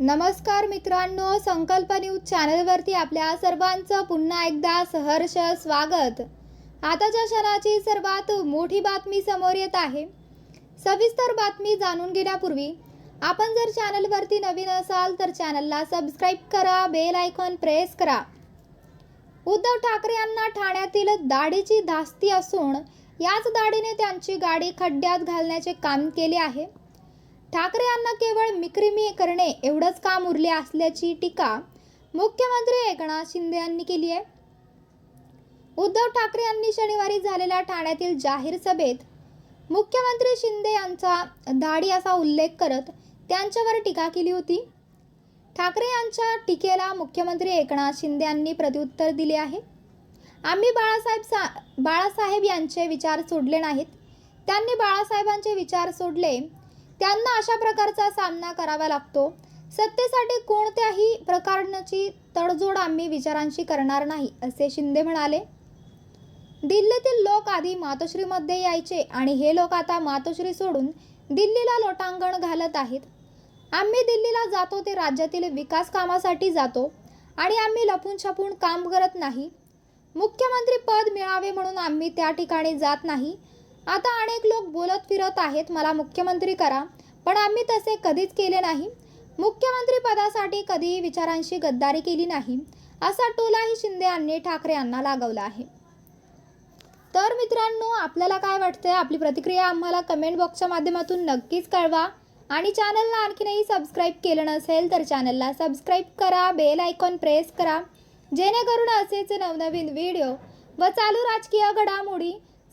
नमस्कार मित्रांनो संकल्प न्यूज चॅनलवरती आपल्या सर्वांचं पुन्हा एकदा सहर्ष स्वागत. आताच्या क्षणाची सर्वात मोठी बातमी समोर येत आहे. सविस्तर बातमी जाणून घेण्यापूर्वी आपण जर चॅनलवरती नवीन असाल तर चॅनलला सबस्क्राईब करा बेल आयकॉन प्रेस करा. उद्धव ठाकरे यांना ठाण्यातील दाढीची धास्ती असून याच दाढीने त्यांची गाडी खड्ड्यात घालण्याचे काम केले आहे. ठाकरे यांना केवळ मिक्रिमी करणे एवढंच काम उरले असल्याची टीका मुख्यमंत्री एकनाथ शिंदे यांनी केली आहे. उद्धव ठाकरे यांनी शनिवारी झालेल्या ठाण्यातील जाहीर सभेत मुख्यमंत्री शिंदे यांचा दाढी असा उल्लेख करत त्यांच्यावर टीका केली होती. ठाकरे यांच्या टीकेला मुख्यमंत्री एकनाथ शिंदे यांनी प्रत्युत्तर दिले आहे. आम्ही बाळासाहेब सा बाळासाहेब यांचे विचार सोडले नाहीत. त्यांनी बाळासाहेबांचे विचार सोडले त्यांना अशा प्रकारचा सामना करावा लागतो. सत्तेसाठी कोणत्याही प्रकारची तडजोड आम्ही विचारांशी करणार नाही असे शिंदे म्हणाले. दिल्लीतील लोक आधी मातोश्रीमध्ये यायचे आणि हे लोक आता मातोश्री सोडून दिल्लीला लोटांगण घालत आहेत. आम्ही दिल्लीला जातो ते राज्यातील विकास कामासाठी जातो आणि आम्ही लपून छपून काम करत नाही. मुख्यमंत्री पद मिळावे म्हणून आम्ही त्या ठिकाणी जात नाही आता अनेक लोक बोलत फिरत आहेत मला मुख्यमंत्री करा. पण आम्ही तसे कधीच केले नाही. मुख्यमंत्री पदासाठी कधीही विचारांशी गद्दारी केली नाही असा टोलाही शिंदे यांनी ठाकरे यांना लागवला आहे. तर मित्रांनो आपल्याला काय वाटतंय? आपली प्रतिक्रिया आम्हाला कमेंट बॉक्सच्या माध्यमातून नक्कीच कळवा. आणि चॅनलला आणखीनही सबस्क्राईब केलं नसेल तर चॅनलला सबस्क्राईब करा बेल आयकॉन प्रेस करा. जेणेकरून असेच नवनवीन व्हिडिओ व चालू राजकीय घडामोडी